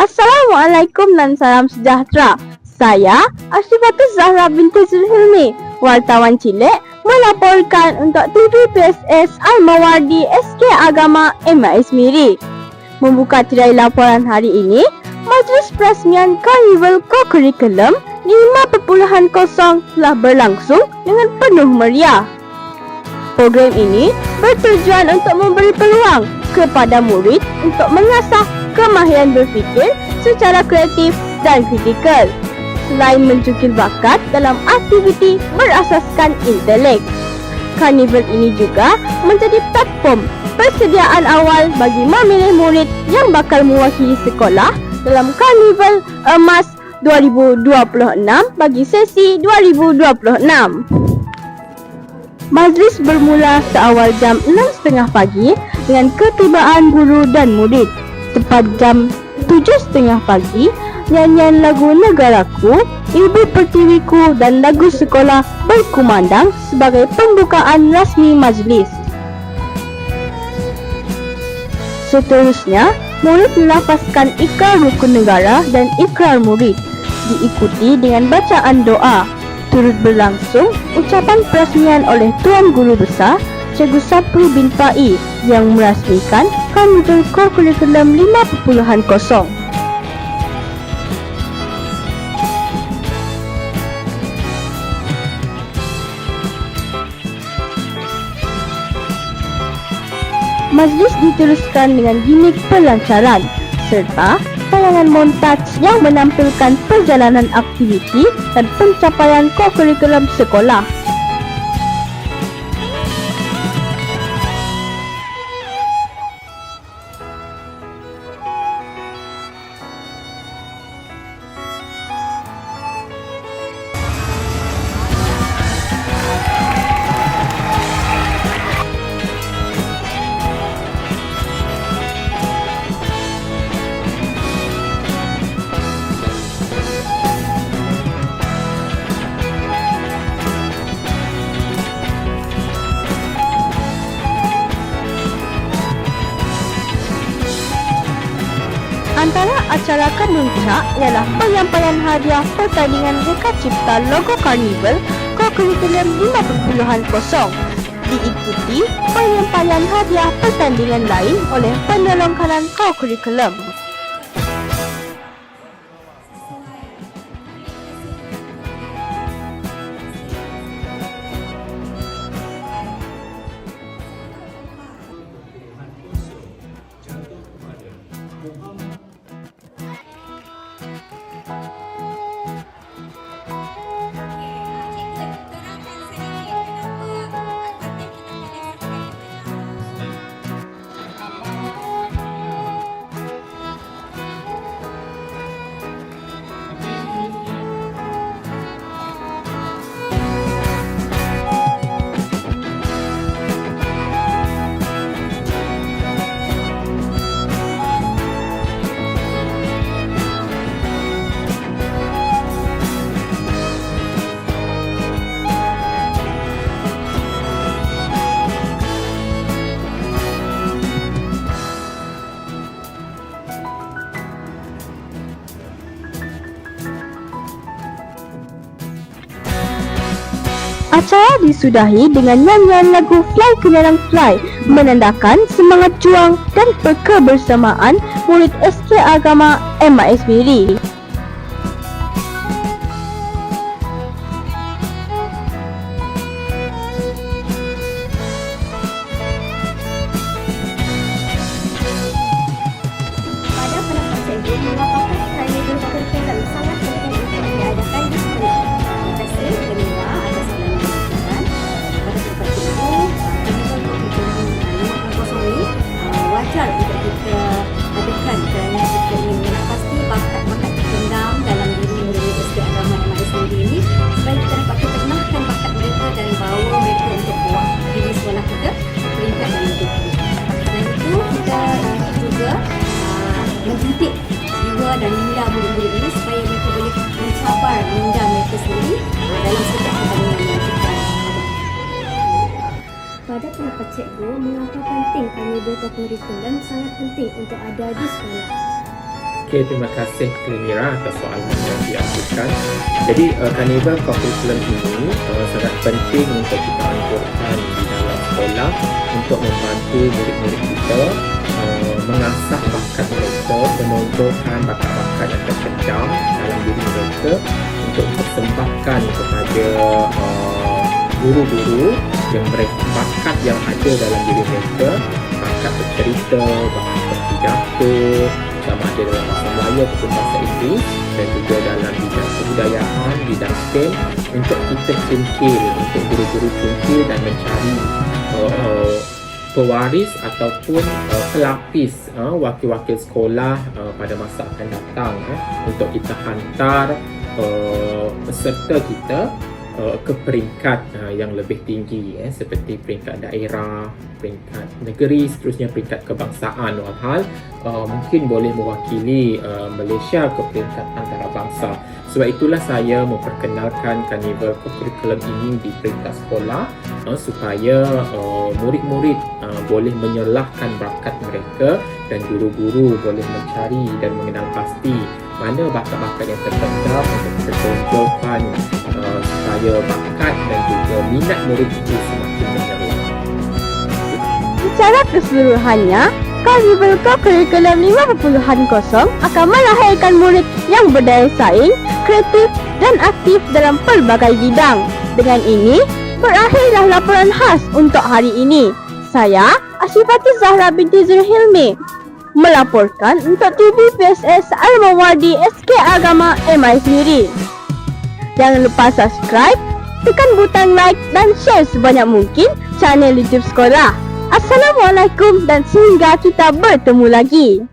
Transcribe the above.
Assalamualaikum dan salam sejahtera. Saya Asyifatul Zahra binti Zulhilmi, wartawan cilik melaporkan untuk TV PSS Al-Mawardi SK Agama MIS Miri. Membuka tirai laporan hari ini, Majlis Perasmian Carnival Co-Curriculum 5.0 telah berlangsung dengan penuh meriah. Program ini bertujuan untuk memberi peluang kepada murid untuk mengasah kemahiran berfikir secara kreatif dan kritikal selain mencukil bakat dalam aktiviti berasaskan intelek. Karnival ini juga menjadi platform persediaan awal bagi memilih murid yang bakal mewakili sekolah dalam Karnival Emas 2026 bagi sesi 2026. Majlis bermula seawal jam 6.30 pagi dengan ketibaan guru dan murid. Tepat jam 7.30 pagi, nyanyian lagu Negaraku, Ibu Pertiwiku dan lagu sekolah berkumandang sebagai pembukaan rasmi majlis. Seterusnya, murid melafazkan ikrar rukun negara dan ikrar murid diikuti dengan bacaan doa turut berlangsung ucapan perasmian oleh Tuan Guru Besar Cikgu Sapru bin Pai yang merasmikan Kantor Kurikulum 5.0. Majlis diteruskan dengan gimmick pelancaran serta tayangan montaj yang menampilkan perjalanan aktiviti dan pencapaian kurikulum sekolah. Antara acara kemuncak ialah penyampaian hadiah pertandingan reka cipta logo Carnival Co-Curriculum 5.0 diikuti penyampaian hadiah pertandingan lain oleh penolong kanan Co-Curriculum. Acara disudahi dengan nyanyian lagu Fly Kenyarang Fly menandakan semangat juang dan kebersamaan murid SK Agama MIS Pendapat cikgu, mengapa penting karnival kurikulum sangat penting untuk ada di sekolah? Okey, terima kasih Mira atas soalan yang diajukan. Jadi, uh, Carnival Curriculum ini uh, sangat penting untuk kita anjurkan di dalam sekolah untuk membantu murid-murid kita uh, mengasah bakat mereka, menonjolkan bakat-bakat yang terpendam dalam diri mereka untuk dipersembahkan kepada uh, guru-guru yang mereka yang ada dalam diri mereka. Bakat bercerita, bakat berpidato sama ada dalam bahasa Melayu ataupun bahasa Inggeris dan juga dalam bidang kebudayaan, bidang STEM untuk kita cengkil, untuk guru-guru cengkil dan mencari uh, uh, pewaris ataupun uh, pelapis uh, wakil-wakil sekolah uh, pada masa akan datang uh, untuk kita hantar uh, peserta kita uh, ke peringkat uh, yang lebih tinggi eh, seperti peringkat daerah, peringkat negeri, seterusnya peringkat kebangsaan walhal uh, mungkin boleh mewakili uh, Malaysia ke peringkat antarabangsa. Sebab itulah saya memperkenalkan Carnival Curriculum ini di peringkat sekolah uh, supaya uh, murid-murid uh, boleh menyelahkan bakat mereka dan guru-guru boleh mencari dan mengenal pasti mana bakat-bakat yang terpendam untuk kita uh, supaya bakat dan juga minat murid itu semakin menyeruak. Secara keseluruhannya, Carnival Curriculum 5.0 akan melahirkan murid yang berdaya saing, kreatif dan aktif dalam pelbagai bidang. Dengan ini, berakhirlah laporan khas untuk hari ini. Saya, Asifati Zahra binti Zulhilmi, melaporkan untuk TV PSS Al-Mawardi SK Agama MI sendiri. Jangan lupa subscribe, tekan butang like dan share sebanyak mungkin channel YouTube sekolah. Assalamualaikum dan sehingga kita bertemu lagi.